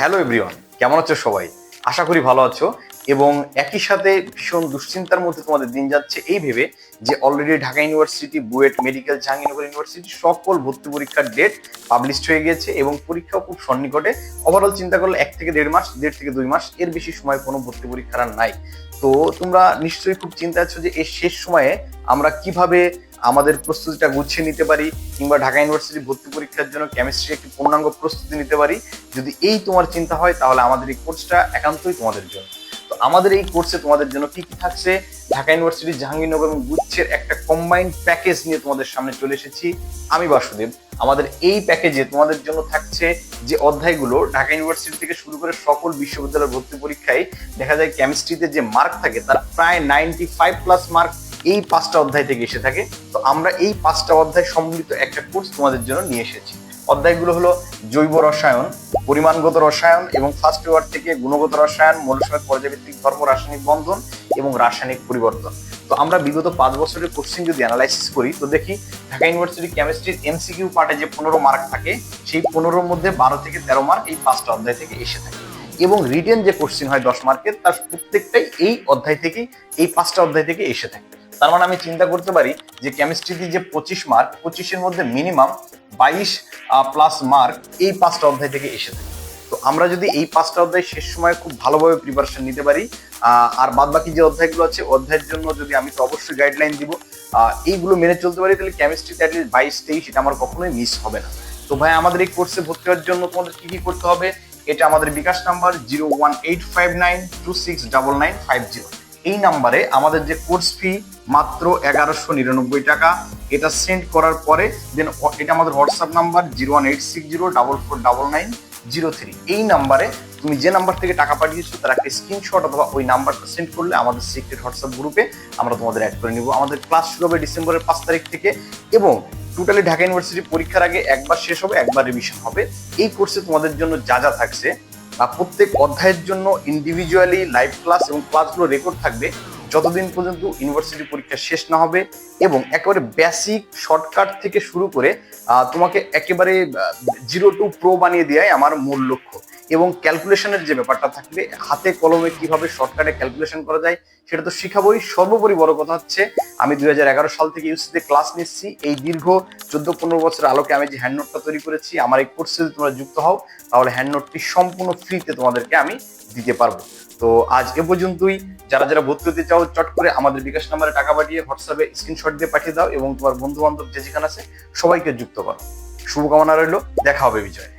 Hello everyone, কেমন আছো সবাই? আশা করি ভালো আছো এবং একই সাথে ভীষণ দুশ্চিন্তার মধ্যে তোমাদের দিন যাচ্ছে এই ভেবে যে already Dhaka university BUET, medical, Jahangirnagar university সকল ভর্তি পরীক্ষার ডেট পাবলিশড হয়ে গিয়েছে এবং পরীক্ষাও খুব সন্নিকটে। ওভারঅল চিন্তা করলে এক থেকে দেড় মাস, দেড় থেকে দুই মাস, এর বেশি সময় কোনো ভর্তি পরীক্ষার নাই। তো তোমরা নিশ্চয়ই খুব চিন্তা আছো যে এই শেষ সময়ে আমরা কীভাবে আমাদের প্রস্তুতিটা গুছিয়ে নিতে পারি কিংবা ঢাকা ইউনিভার্সিটি ভর্তি পরীক্ষার জন্য কেমিস্ট্রি একটি পূর্ণাঙ্গ প্রস্তুতি নিতে পারি, যদি এই তোমার চিন্তা হয়, তাহলে আমাদের এই কোর্সটা একান্তই তোমাদের জন্য। তো আমাদের এই কোর্সে তোমাদের জন্য কি কি থাকছে? ঢাকা ইউনিভার্সিটি জাহাঙ্গীরনগর এবং গুচ্ছের একটা কম্বাইন্ড প্যাকেজ নিয়ে তোমাদের সামনে চলে এসেছি। আমি বাসুদেব, আমাদের এই প্যাকেজে তোমাদের জন্য থাকছে যে অধ্যায়গুলো ঢাকা ইউনিভার্সিটি থেকে শুরু করে সকল বিশ্ববিদ্যালয়ের ভর্তি পরীক্ষায় দেখা যায় কেমিস্ট্রিতে যে মার্ক থাকে, তার প্রায় নাইনটি ফাইভ প্লাস মার্ক এই পাঁচটা অধ্যায় থেকে এসে থাকে। তো আমরা এই পাঁচটা অধ্যায় সম্মিলিত একটা কোর্স তোমাদের জন্য নিয়ে এসেছি। অধ্যায়গুলো হলো জৈব রসায়ন, পরিমাণগত রসায়ন এবং ফার্স্ট ওয়ার থেকে গুণগত রসায়ন মৌলসমেত পর্যাবৃত্তিক ধর্ম, রাসায়নিক বন্ধন এবং রাসায়নিক পরিবর্তন। তো আমরা বিগত পাঁচ বছরের কোশ্চিন যদি অ্যানালাইসিস করি, তো দেখি ঢাকা ইউনিভার্সিটি কেমিস্ট্রির এমসিকিউ পার্টে যে পনেরো মার্ক থাকে, সেই পনেরোর মধ্যে বারো থেকে তেরো মার্ক এই পাঁচটা অধ্যায় থেকে এসে থাকে। এবং রিটেন যে কোশ্চিন হয় দশ মার্কের তার প্রত্যেকটাই এই অধ্যায় থেকেই, এই পাঁচটা অধ্যায় থেকে এসে থাকে। তার মানে আমি চিন্তা করতে পারি যে কেমিস্ট্রিতে যে পঁচিশ মার্ক পঁচিশের মধ্যে মিনিমাম বাইশ প্লাস মার্ক এই পাঁচটা অধ্যায় থেকে এসে থাকে। তো আমরা যদি এই পাঁচটা অধ্যায় শেষ সময় খুব ভালোভাবে প্রিপারেশন নিতে পারি আর বাদ বাকি যে অধ্যায়গুলো আছে, অধ্যায়ের জন্য যদি আমি তো অবশ্যই গাইডলাইন দিব এইগুলো মেনে চলতে পারি, তাহলে কেমিস্ট্রিতে অ্যাটলিস্ট বাইশ, তেইশ এটা আমার কখনোই মিস হবে না। তো ভাই, আমাদের এই কোর্সে ভর্তি হওয়ার জন্য তোমাদের কি কি করতে হবে? এটা আমাদের bKash number zero one eight five nine two six double nine five zero এই নাম্বারে আমাদের যে কোর্স ফি মাত্র এগারোশো নিরানব্বই টাকা, এটা সেন্ড করার পরে দেন এটা আমাদের WhatsApp number zero one eight six zero double four double nine zero three এই নাম্বারে তুমি যে নাম্বার থেকে টাকা পাঠিয়েছো, তার একটা স্ক্রিনশট অথবা ওই নাম্বারটা সেন্ড করলে আমাদের সিক্রেট হোয়াটসঅ্যাপ গ্রুপে আমরা তোমাদের অ্যাড করে নিব। আমাদের ক্লাস শুরু হবে ডিসেম্বরের পাঁচ তারিখ থেকে এবং টোটালি ঢাকা ইউনিভার্সিটি পরীক্ষার আগে একবার শেষ হবে, একবার রিভিশন হবে। এই কোর্সে তোমাদের জন্য যা যা থাকছে বা প্রত্যেক অধ্যায়ের জন্য ইন্ডিভিজুয়ালি লাইভ ক্লাস এবং ক্লাসগুলো রেকর্ড থাকবে। যতদিন পর্যন্ত ইউনিভার্সিটি পরীক্ষা শেষ না হবে এবং একেবারে বেসিক শর্টকাট থেকে শুরু করে তোমাকে একেবারে জিরো টু প্রো বানিয়ে দেওয়াই আমার মূল লক্ষ্য। এবং ক্যালকুলেশনের যে ব্যাপারটা থাকবে, হাতে কলমে কীভাবে শর্টকাটে ক্যালকুলেশন করা যায়, সেটা তো শিখাবোই। সর্বোপরি বড় কথা হচ্ছে, আমি দুই হাজার এগারো সাল থেকে ইউসিতে ক্লাস নিচ্ছি। এই দীর্ঘ চোদ্দ পনেরো বছরের আলোকে আমি যে হ্যান্ড নোটটা তৈরি করেছি, আমার এই কোর্সে যদি তোমরা যুক্ত হও, তাহলে হ্যান্ড নোটটি সম্পূর্ণ ফ্রিতে তোমাদেরকে আমি দিতে পারব। তো আজ এ পর্যন্তই। যারা যারা ভর্তি হতে চাও, চট করে আমাদের বিকাশ নাম্বারে টাকা পাঠিয়ে হোয়াটসঅ্যাপে স্ক্রিনশট দিয়ে পাঠিয়ে দাও এবং তোমার বন্ধু বান্ধব যে যেখানে আছে, সবাইকে যুক্ত করো। শুভকামনা রইল, দেখা হবে বিজয়।